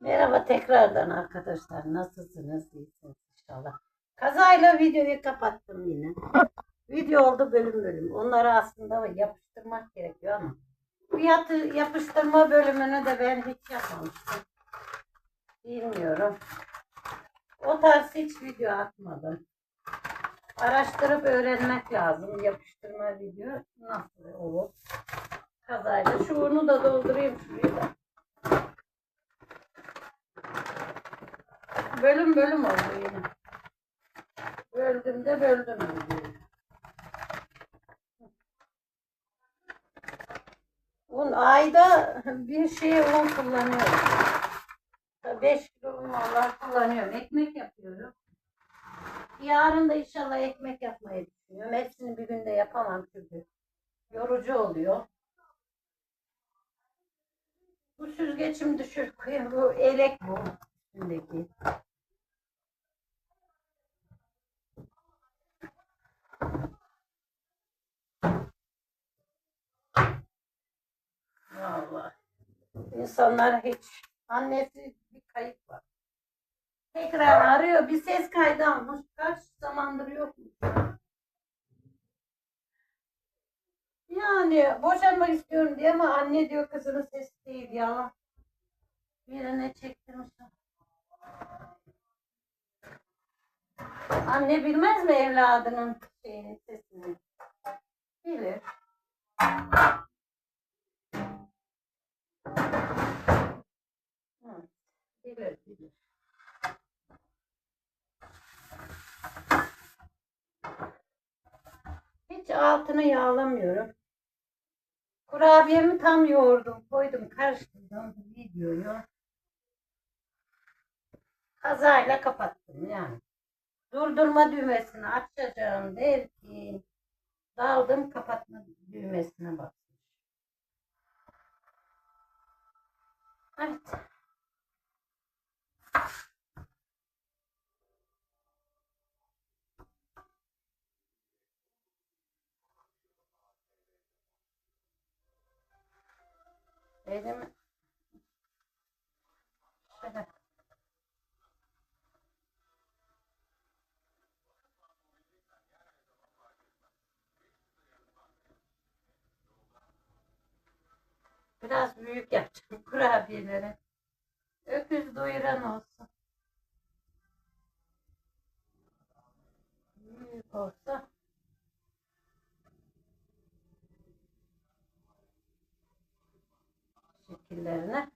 Merhaba tekrardan arkadaşlar. Nasılsınız? İyisiniz inşallah. Kazayla videoyu kapattım yine. Video oldu bölüm bölüm. Onları aslında yapıştırmak gerekiyor ama bu yatı, yapıştırma bölümünü de ben hiç yapmamıştım. Bilmiyorum. O tarz hiç video atmadım. Araştırıp öğrenmek lazım. Yapıştırma video nasıl olur? Kazayla. Şu da doldurayım şuraya da. Bölüm bölüm oldu yine. Böldüm de böldüm videoyu. Un ayda bir şey un kullanıyorum. 5 kilo un kullanıyorum. Ekmek yapıyorum. Yarın da inşallah ekmek yapmayı düşünüyorum. Hepsini bir günde yapamam çünkü yorucu oluyor. Bu süzgecim düşür. Bu elek bu üstündeki. Vallahi. İnsanlar hiç annesi bir kayıp var. Tekrar arıyor. Bir ses kaydı almış. Kaç zamandır yokmuş. Yani boşanmak istiyorum diye ama anne diyor kızının sesi değil ya. Birine çektirmiş. Anne bilmez mi evladının şeyini, sesini? Bilir. Hı, bilir, bilir. Altını yağlamıyorum. Kurabiyemi tam yoğurdum, koydum, karıştırdım videoyu. Kazayla kapattım yani. Durdurma düğmesini açacağım derken daldım kapatma düğmesine bastım. Evet. Şöyle Biraz büyük yapacağım kurabiyeleri. Öküz doyuran olsun. Büyük olsa. Şekillerine.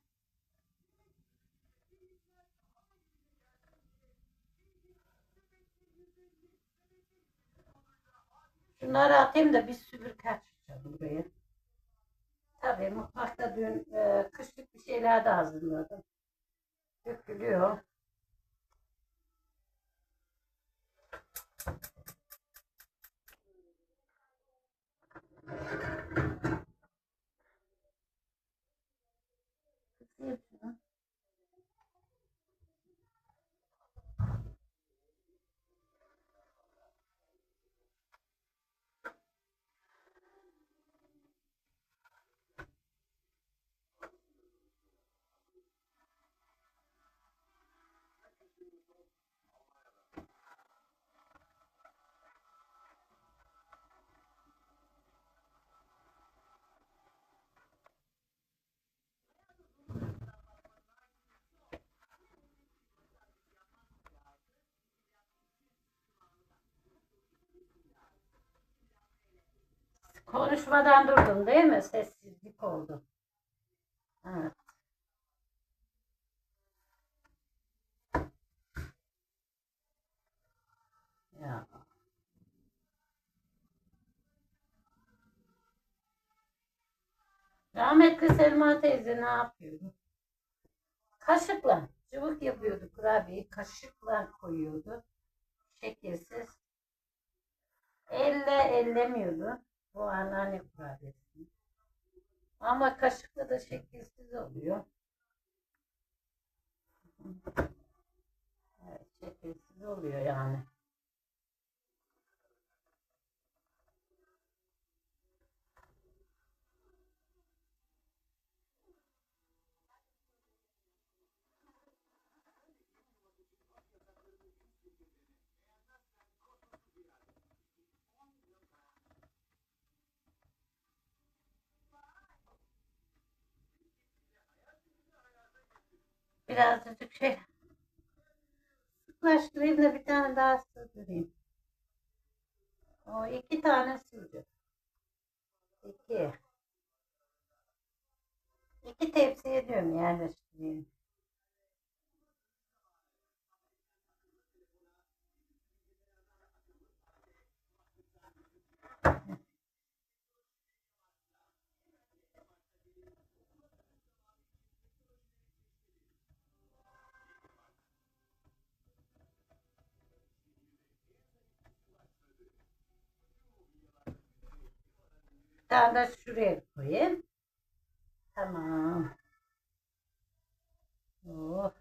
Şunları atayım da bir süpürge açacağım buraya. Tabii mutfakta dün e, kışlık bir şeyler de hazırladım. Dökülüyor. Konuşmadan durdum değil mi? Sessizlik oldu. Evet. Ya. Rahmetli Selma teyze ne yapıyordu? Kaşıkla cıvık yapıyordu kurabiyeyi. Kaşıkla koyuyordu. Şekersiz. Elle ellemiyordu. Bu anneanne kurabiyesi. Ama kaşıkla da şekilsiz oluyor. Evet, şekilsiz oluyor yani. Birazcık şey sıklaştırayım da bir tane daha sığdırayım. O iki tane sığdı. İki. İki tepsiye diyorum yerleştireyim. Tane de şuraya koyayım. Tamam. Oh.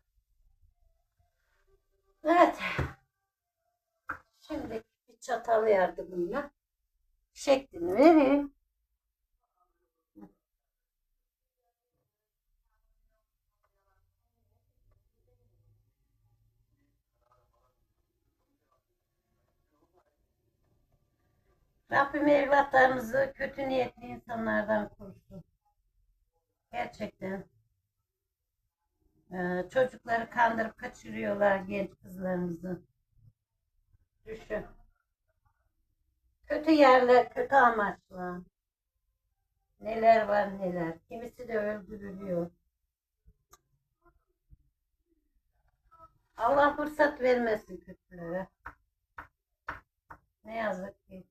Evet. Şimdi bir çatal yardımıyla şeklini vereyim. Rabbim evlatlarımızı kötü niyetli insanlardan korusun. Gerçekten. Ee, çocukları kandırıp kaçırıyorlar genç kızlarımızı. Düşün. Kötü yerler, kötü amaçla. Neler var neler. Kimisi de öldürülüyor. Allah fırsat vermesin kötülere. Ne yazık ki.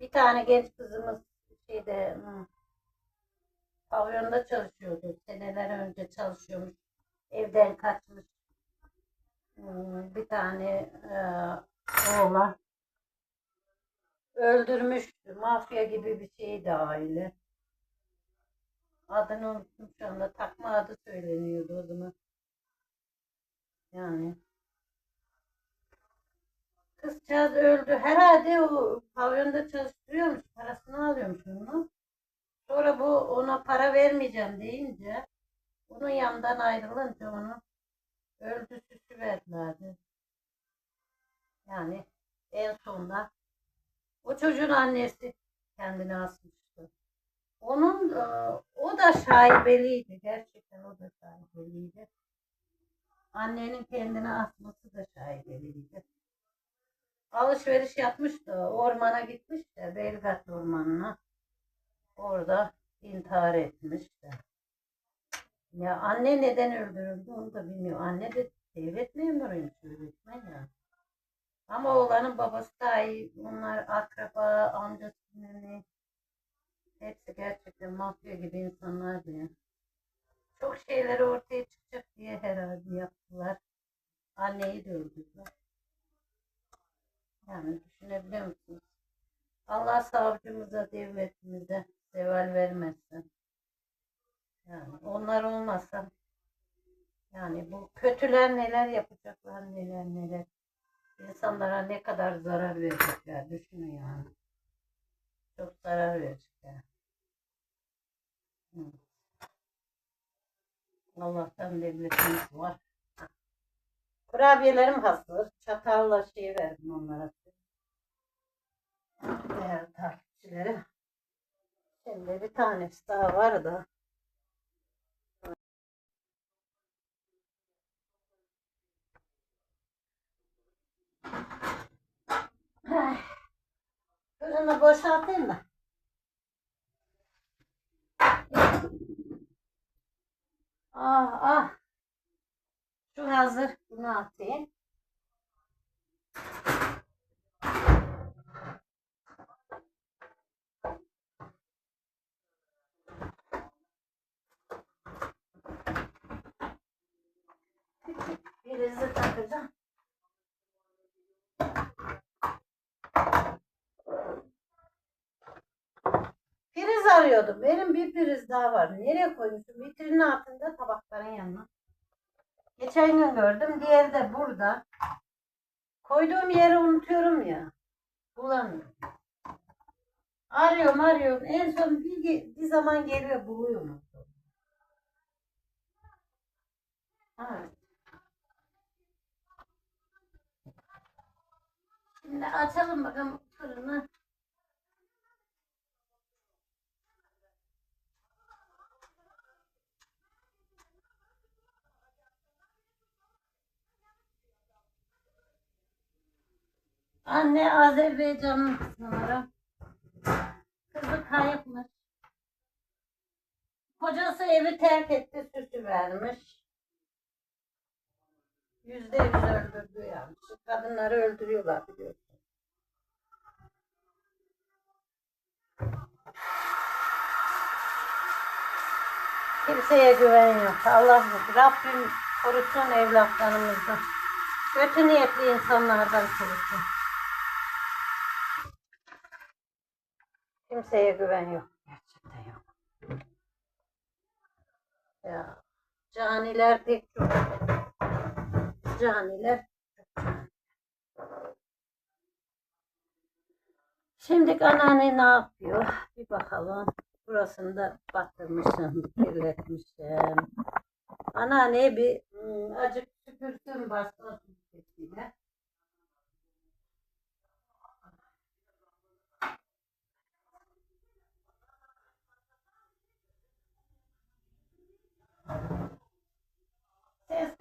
Bir tane genç kızımız şeyde pavyonda çalışıyordu. Seneler önce çalışıyormuş. Evden kaçmış. Bir tane e, oğlan öldürmüştü. Mafya gibi bir şeydi aile. Adını unuttum şu anda. Takma adı söyleniyordu o zaman. Yani. Kızcağız öldü. Herhalde o pavyonda çalıştırıyormuş. Parasını alıyormuş onu. Sonra bu ona para vermeyeceğim deyince onun yanından ayrılınca onu öldü süsü verdilerdi. Yani en sonunda o çocuğun annesi kendini asmıştı. Onun e, o da şaibeliydi. Gerçekten o da şaibeliydi. Annenin kendini asması da şaibeliydi. Alışveriş yapmış da ormana gitmiş de Belgrad ormanına. Orada intihar etmiş de. Ya anne neden öldürüldü onu da bilmiyor. Anne de devlet memuruymuş öğretmen ya. Ama oğlanın babası da iyi. Onlar akraba, amcası ne. Hepsi gerçekten mafya gibi insanlardı ya. Çok şeyleri ortaya çıkacak diye herhalde yaptılar. Anneyi de öldürdüler. Yani düşünebiliyor musunuz? Allah savcımıza, devletimize zeval vermesin. Yani onlar olmasa yani bu kötüler neler yapacaklar neler neler. İnsanlara ne kadar zarar verecekler düşünün yani. Çok zarar verecekler. Allah'tan devletimiz var. Kurabiyelerim hazır. Çatalla şey verdim onlara. Değerli takipçilerim. Şimdi bir tanesi daha var da. Fırını boşaltayım da. Ah ah. Şu hazır. Bunu atayım. Prizi takacağım. Priz arıyordum. Benim bir priz daha var. Nereye koymuşum? Vitrinin altında tabakların yanına. Geçen gün gördüm. Diğeri de burada. Koyduğum yeri unutuyorum ya. Bulamıyorum. Arıyorum arıyorum. En son bir, bir zaman geliyor buluyorum. Evet. Şimdi açalım bakalım fırını. Anne Azerbaycanlı sanırım. Kızı kayıpmış. Kocası evi terk etti, süsü vermiş. Yüzde yüz öldürdü yani. Kadınları öldürüyorlar biliyorsun. Kimseye güven yok. Allah Rabbim korusun evlatlarımızı. Kötü niyetli insanlardan korusun. Kimseye güven yok. Gerçekten yok. Ya caniler pek çok. Caniler. Şimdi anneanne ne yapıyor? Bir bakalım. Burasını da batırmışım, kirletmişim. Anneanneye bir hmm, acık süpürsün baston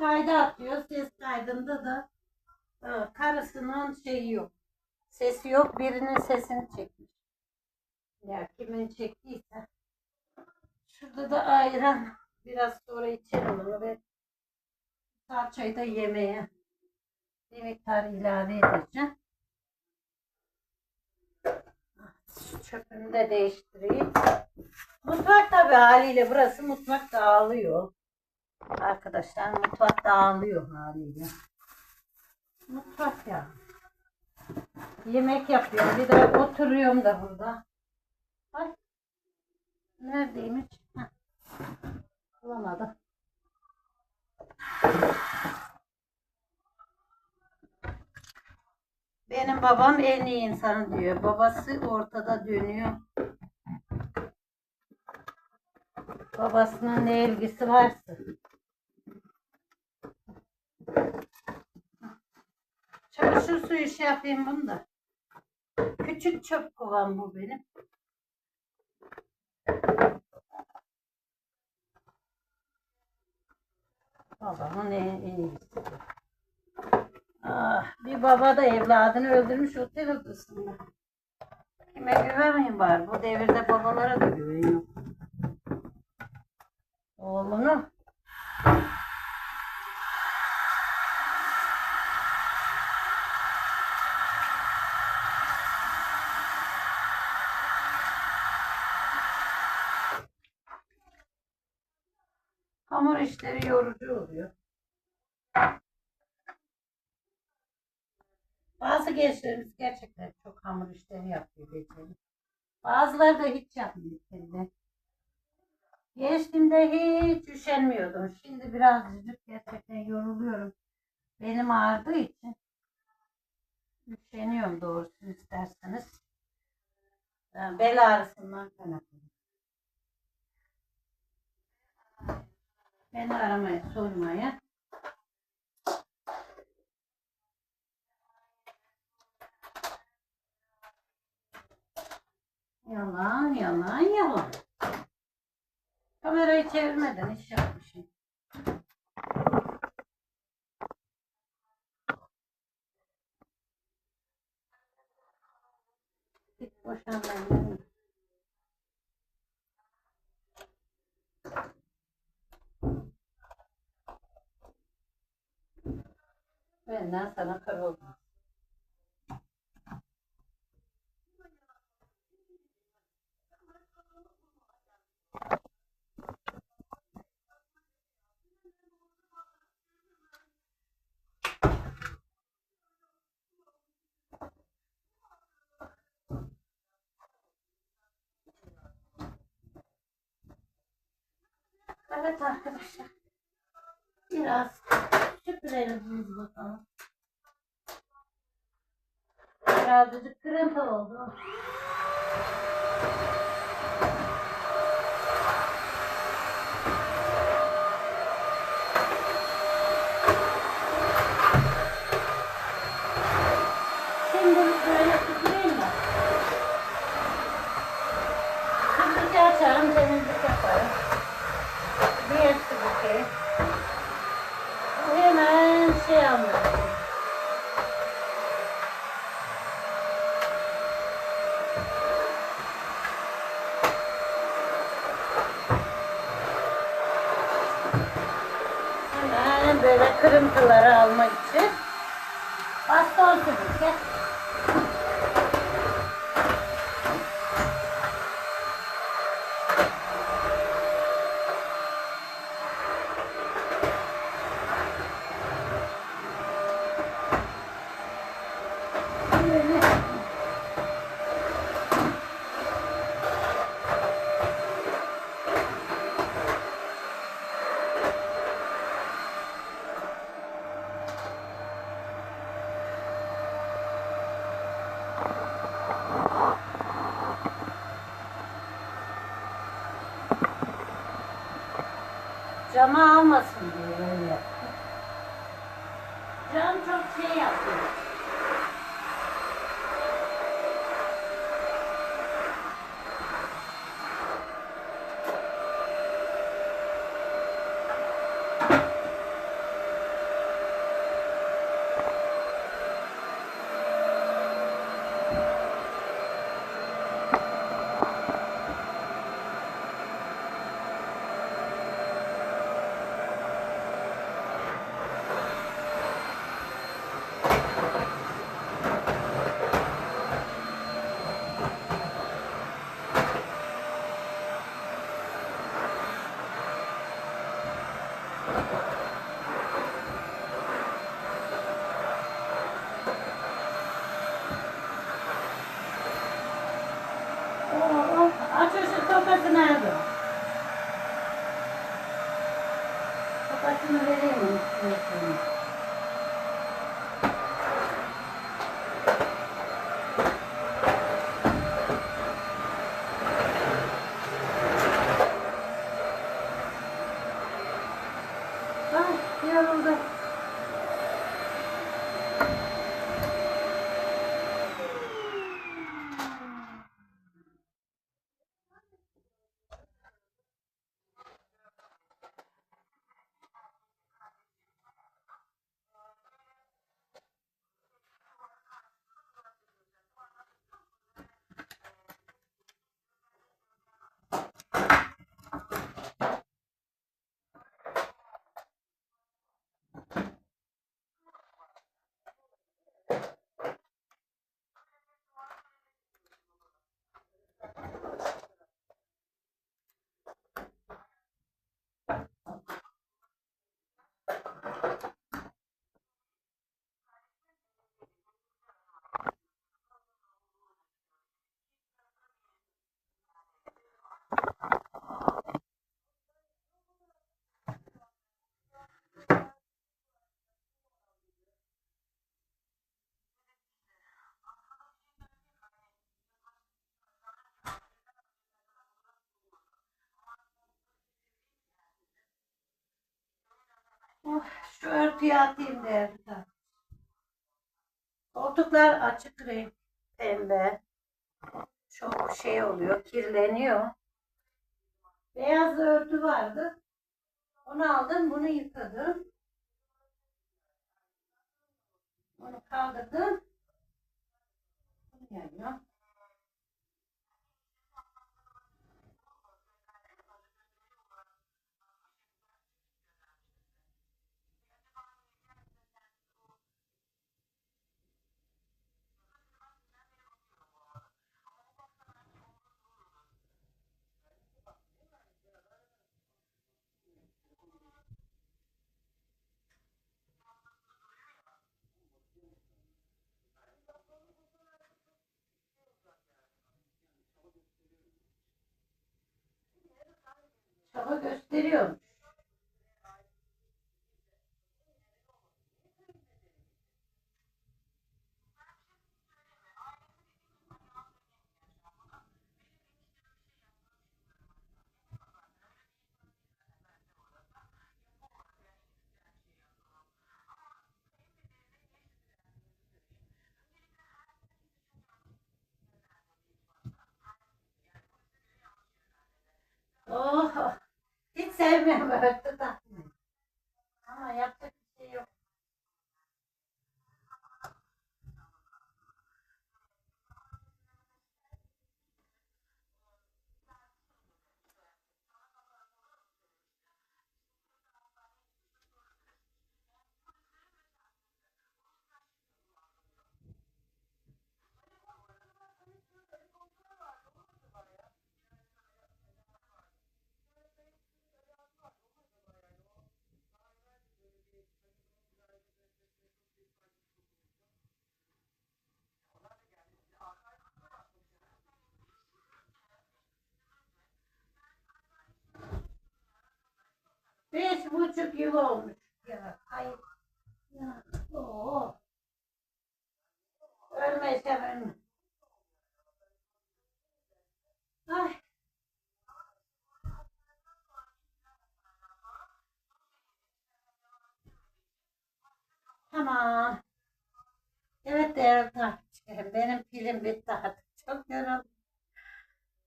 kaydı atıyor. Ses kaydında da e, karısının şeyi yok. Sesi yok. Birinin sesini çekmiş. Ya kimin çektiyse. Şurada da ayran. Biraz sonra içerim bunu ve salçayı da yemeğe bir miktar ilave edeceğim. Şu Çöpümü de değiştireyim. Mutfak tabi haliyle burası mutfak dağılıyor. Arkadaşlar mutfak dağılıyor haliyle. Mutfak ya. Yemek yapıyorum. Bir de oturuyorum da burada. Ay. Neredeymiş? Bulamadım. Benim babam en iyi insan diyor. Babası ortada dönüyor. Babasının ne ilgisi varsa. Çamaşır suyu şey yapayım bunu da. Küçük çöp kovan bu benim. Babamın en, en iyisi. Ah, bir baba da evladını öldürmüş otel odasında. Kime güvenmeyin var. Bu devirde babalara da güven yok. Oğlunu hamur işleri yorucu oluyor. Bazı gençlerimiz gerçekten çok hamur işleri yapıyor beceri. Bazıları da hiç yapmıyor kendi. Gençliğimde hiç üşenmiyordum. Şimdi birazcık gerçekten yoruluyorum. Benim ağrıdığı için üşeniyorum doğrusunu isterseniz. Yani bel ağrısından kaynaklı. Beni aramaya, sormaya. Yalan, yalan, yalan. Kamerayı çevirmeden iş yapmışım. Git boşan benden. Sana kar olmaz. Evet arkadaşlar. Biraz süpürelim hızlı bakalım. Birazcık kırıntı oldu. Şimdi böyle süpüreyim mi? Süpürge açarım, temizlik yaparım. Bir süpürge. Bu hemen şey anlatıyor. Kırıntıları almak için. Baston sürük. Cama almasın diye öyle. Cam çok şey yapıyor. Oh, şu örtüyü atayım değerli tatlım. Koltuklar açık renk pembe. Çok şey oluyor, kirleniyor. Beyaz örtü vardı. Onu aldım, bunu yıkadım. Onu kaldırdım. Bunu yayıyorum. Çaba gösteriyormuş. about 40 yıl olmuş. Ya, ay. Ya, oo. Ölmesem ölme. Ay. Tamam. Evet değerli takipçilerim. Benim pilim bitti artık. Çok yoruldum.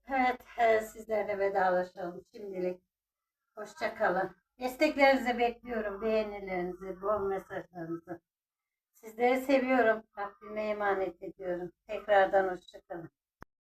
Evet, e, sizlerle vedalaşalım şimdilik. Hoşça kalın. Desteklerinizi bekliyorum. Beğenilerinizi, bol mesajlarınızı. Sizleri seviyorum. Rabbime emanet ediyorum. Tekrardan hoşça kalın.